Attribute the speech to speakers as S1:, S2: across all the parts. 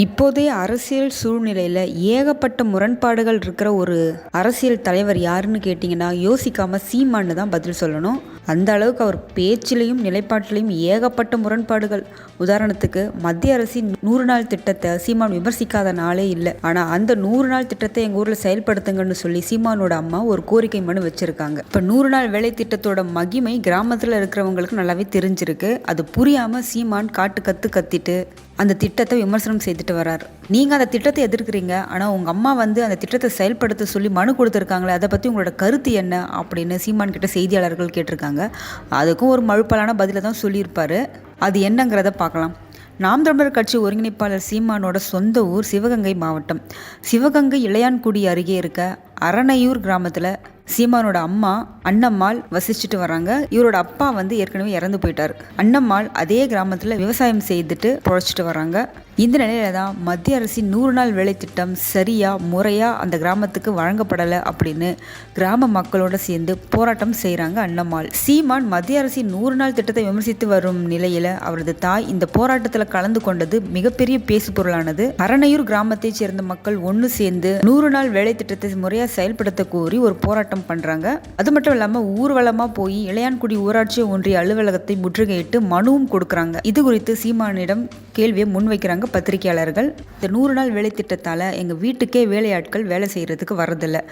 S1: இப்போதைய அரசியல் சூழ்நிலையில் ஏகப்பட்ட முரண்பாடுகள் இருக்கிற ஒரு அரசியல் தலைவர் யாருன்னு கேட்டிங்கன்னா யோசிக்காமல் சீமான்னு தான் பதில் சொல்லணும். அந்த அளவுக்கு அவர் பேச்சிலையும் நிலைப்பாட்டிலையும் ஏகப்பட்ட முரண்பாடுகள். உதாரணத்துக்கு மத்திய அரசின் நூறு நாள் திட்டத்தை சீமான் விமர்சிக்காத நாளே இல்லை. ஆனால் அந்த நூறு நாள் திட்டத்தை எங்கள் ஊரில் செயல்படுத்துங்கன்னு சொல்லி சீமானோட அம்மா ஒரு கோரிக்கை மனு வச்சுருக்காங்க. இப்போ நூறு நாள் வேலை திட்டத்தோட மகிமை கிராமத்தில் இருக்கிறவங்களுக்கு நல்லாவே தெரிஞ்சிருக்கு. அது புரியாமல் சீமான் காட்டு கற்று கத்திட்டு அந்த திட்டத்தை விமர்சனம் செய்துட்டு வரார். நீங்கள் அந்த திட்டத்தை எதிர்க்கிறீங்க. ஆனால் உங்கள் அம்மா வந்து அந்த திட்டத்தை செயல்படுத்த சொல்லி மனு கொடுத்துருக்காங்களே அதை பற்றி உங்களோட கருத்து என்ன? அப்படின்னு சீமான் கிட்ட செய்தியாளர்கள் கேட்டிருக்காங்க. அதுக்கும் ஒரு மழுப்பலான பதிலை தான் சொல்லியிருப்பார். அது என்னங்கிறத பார்க்கலாம். நாம் தமிழர் கட்சி ஒருங்கிணைப்பாளர் சீமானோட சொந்த ஊர் சிவகங்கை மாவட்டம். சிவகங்கை இளையான்குடி அருகே இருக்க அரணையூர் கிராமத்தில் சீமானோட அம்மா அண்ணம்மாள் வசிச்சுட்டு வராங்க. இவரோட அப்பா வந்து ஏற்கனவே இறந்து போயிட்டார். அண்ணம்மாள் அதே கிராமத்தில் விவசாயம் செய்துட்டு பொழைச்சிட்டு வராங்க. இந்த நிலையில தான் மத்திய அரசின் நூறு நாள் வேலை திட்டம் சரியா முறையா அந்த கிராமத்துக்கு வழங்கப்படலை அப்படின்னு கிராம மக்களோட சேர்ந்து போராட்டம் செய்கிறாங்க அண்ணம்மாள். சீமான் மத்திய அரசின் நூறு நாள் திட்டத்தை விமர்சித்து வரும் நிலையில அவரது தாய் இந்த போராட்டத்தில் கலந்து கொண்டது மிகப்பெரிய பேசு பொருளானது அரணையூர் கிராமத்தைச் சேர்ந்த மக்கள் ஒன்று சேர்ந்து நூறு நாள் வேலை திட்டத்தை முறையாக செயல்படுத்த கோரி ஒரு போராட்டம் பண்ணுறாங்க அது மட்டும் இல்லாமல் ஊர்வலமாக போய் இளையான்குடி ஊராட்சி ஒன்றிய அலுவலகத்தை முற்றுகையிட்டு மனுவும் கொடுக்குறாங்க. இது குறித்து சீமானிடம் கேள்வியை முன்வைக்கிறாங்க பத்திரிகையாளர்கள். இந்த நூறு நாள் வேலை திட்டத்தால் எங்கள் வீட்டுக்கே வேலையாட்கள் வேலை செய்கிறதுக்கு வரதில்லை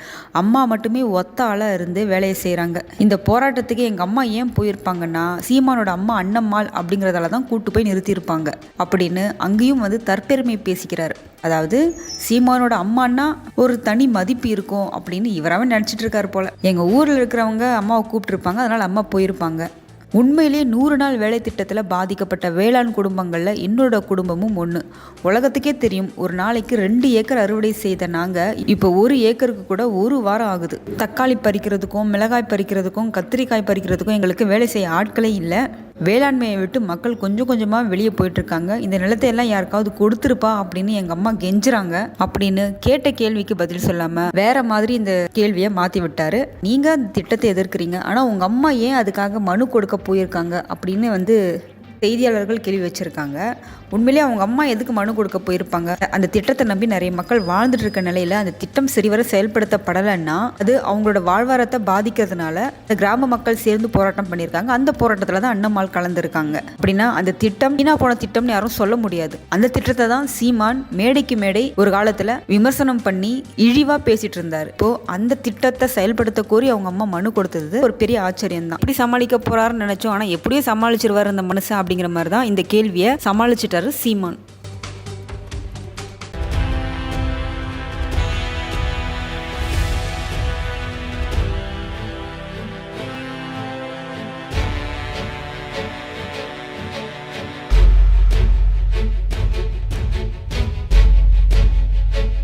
S1: அம்மா மட்டுமே ஒத்த ஆளாக இருந்து வேலையை செய்கிறாங்க இந்த போராட்டத்துக்கு எங்கள் அம்மா ஏன் போயிருப்பாங்கன்னா சீமானோட அம்மா அண்ணம்மாள் அப்படிங்கிறதால தான் கூட்டு போய் நிறுத்தியிருப்பாங்க. அப்படின்னு அங்கேயும் வந்து தற்பெருமை பேசிக்கிறார். அதாவது சீமானோட அம்மானா ஒரு தனி மதிப்பு இருக்கும். அப்படின்னு இவராகவே நினச்சிட்டு இருக்காரு போல். எங்கள் ஊரில் இருக்கிறவங்க அம்மாவை கூப்பிட்டுருப்பாங்க அதனால் அம்மா போயிருப்பாங்க. உண்மையிலேயே நூறு நாள் வேலை திட்டத்தில் பாதிக்கப்பட்ட வேளாண் குடும்பங்களில் என்னோட குடும்பமும் ஒன்று உலகத்துக்கே தெரியும் ஒரு நாளைக்கு ரெண்டு ஏக்கர் அறுவடை செய்த நாங்கள் இப்போ ஒரு ஏக்கருக்கு கூட ஒரு வாரம் ஆகுது. தக்காளி பறிக்கிறதுக்கும் மிளகாய் பறிக்கிறதுக்கும் கத்திரிக்காய் பறிக்கிறதுக்கும் எங்களுக்கு வேலை செய்ய ஆட்களே இல்லை. வேளாண்மையை விட்டு மக்கள் கொஞ்சம் கொஞ்சமாக வெளியே போயிட்டுருக்காங்க. இந்த நிலத்தை எல்லாம் யாருக்காவது கொடுத்துருப்பா அப்படின்னு எங்கள் அம்மா கெஞ்சுறாங்க. அப்படின்னு கேட்ட கேள்விக்கு பதில் சொல்லாமல் வேற மாதிரி இந்த கேள்வியை மாற்றி விட்டாரு. நீங்கள் அந்த திட்டத்தை எதிர்க்கிறீங்க. ஆனால் உங்கள் அம்மா ஏன் அதுக்காக மனு கொடுக்க போயிருக்காங்க அப்படின்னு வந்து செய்தியாளர்கள் கேள்வி வச்சுருக்காங்க. உண்மையிலேயே அவங்க அம்மா எதுக்கு மனு கொடுக்க போயிருப்பாங்க? அந்த திட்டத்தை நம்பி நிறைய மக்கள் வாழ்ந்துட்டு இருக்க நிலையில் அந்த திட்டம் சரிவர செயல்படுத்தப்படலைன்னா அது அவங்களோட வாழ்வாரத்தை பாதிக்கிறதுனால இந்த கிராம மக்கள் சேர்ந்து போராட்டம் பண்ணியிருக்காங்க. அந்த போராட்டத்தில் தான் அண்ணம்மாள் கலந்துருக்காங்க. அப்படின்னா அந்த திட்டம் வீணா போன திட்டம்னு யாரும் சொல்ல முடியாது. அந்த திட்டத்தை தான் சீமான் மேடைக்கு மேடை ஒரு காலத்தில் விமர்சனம் பண்ணி இழிவாக பேசிட்டு இருந்தார். இப்போ அந்த திட்டத்தை செயல்படுத்த கோரி அவங்க அம்மா மனு கொடுத்தது ஒரு பெரிய ஆச்சரியம் தான் அப்படி சமாளிக்க போறாருன்னு நினைச்சோம். ஆனால் எப்படியும் சமாளிச்சிருவார் அந்த மனுஷன் அப்படிங்கிற மாதிரி தான் இந்த கேள்வியை சமாளிச்சிட்டாரு சீமான்.